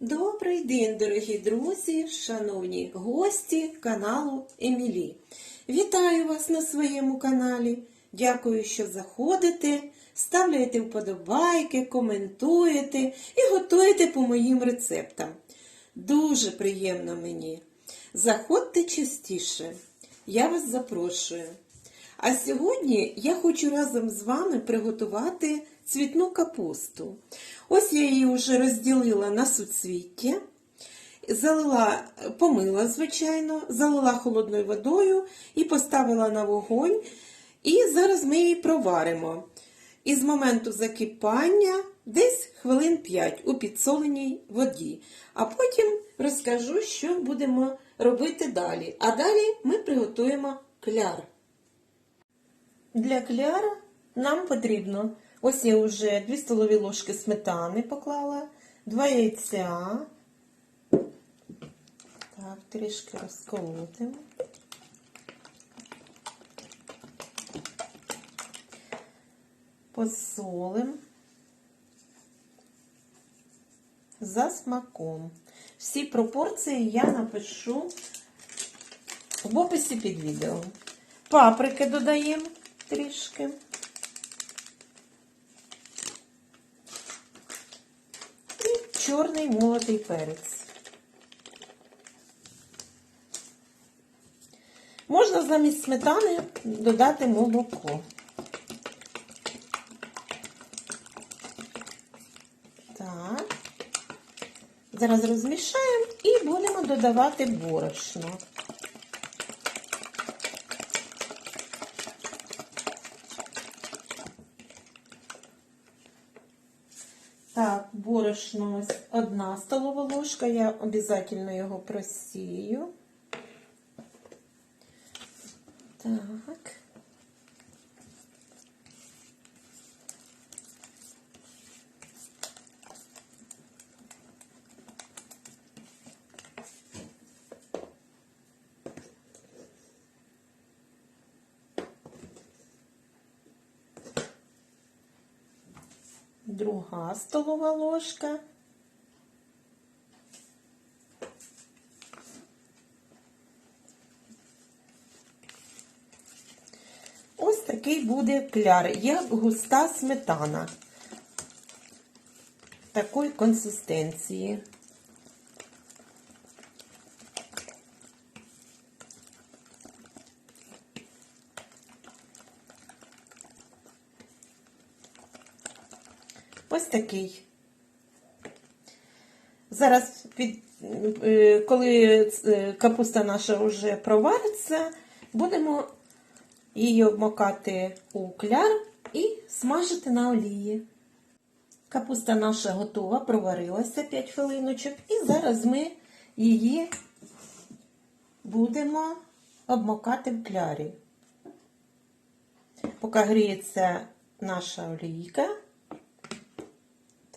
Добрий день, дорогі друзі, шановні гості каналу Емілі. Вітаю вас на своєму каналі. Дякую, що заходите, ставляєте вподобайки, коментуєте і готуєте по моїм рецептам. Дуже приємно мені. Заходьте частіше. Я вас запрошую. А сьогодні я хочу разом з вами приготувати цвітну капусту. Ось я її вже розділила на суцвіття, залила, помила, звичайно, залила холодною водою і поставила на вогонь. І зараз ми її проваримо. І з моменту закипання десь хвилин 5 у підсоленій воді. А потім розкажу, що будемо робити далі. А далі ми приготуємо кляр. Для кляра нам потрібно, ось я вже 2 столові ложки сметани поклала, 2 яйця. Так, трішки розколотимо. Посолим за смаком. Всі пропорції я напишу в описі під відео. Паприки додаємо трішки. І чорний молотий перець. Можна замість сметани додати молоко. Так. Зараз розмішаємо і будемо додавати борошно. Так, борошно ось одна столова ложка, я обов'язково його просію. Так. Друга столова ложка. Ось такий буде кляр, як густа сметана такої консистенції. Ось такий. Зараз, під, е, коли е, капуста наша вже провариться, будемо її обмокати у кляр і смажити на олії. Капуста наша готова, проварилася 5 хвилиночок, і зараз ми її будемо обмокати в клярі. Поки гріється наша олійка.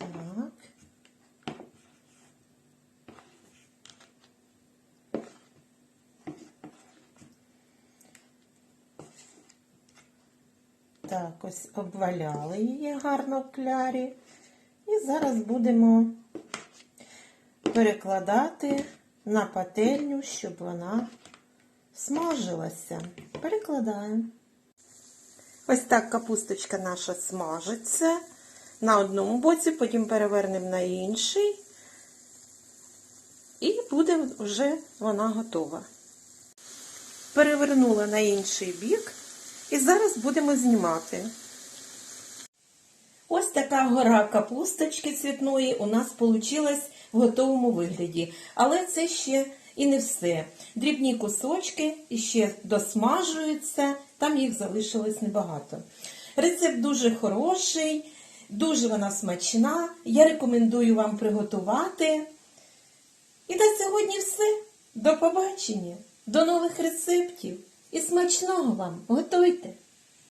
Так. Так, ось обваляли її гарно в клярі. І зараз будемо перекладати на пательню, щоб вона смажилася. Перекладаємо. Ось так капусточка наша смажиться на одному боці, потім перевернемо на інший. І буде вже вона готова. Перевернула на інший бік. І зараз будемо знімати. Ось така гора капусточки цвітної у нас вийшла в готовому вигляді. Але це ще і не все. Дрібні кусочки ще досмажуються, там їх залишилось небагато. Рецепт дуже хороший, дуже вона смачна. Я рекомендую вам приготувати. І на сьогодні все. До побачення, до нових рецептів. І смачного вам! Готуйте!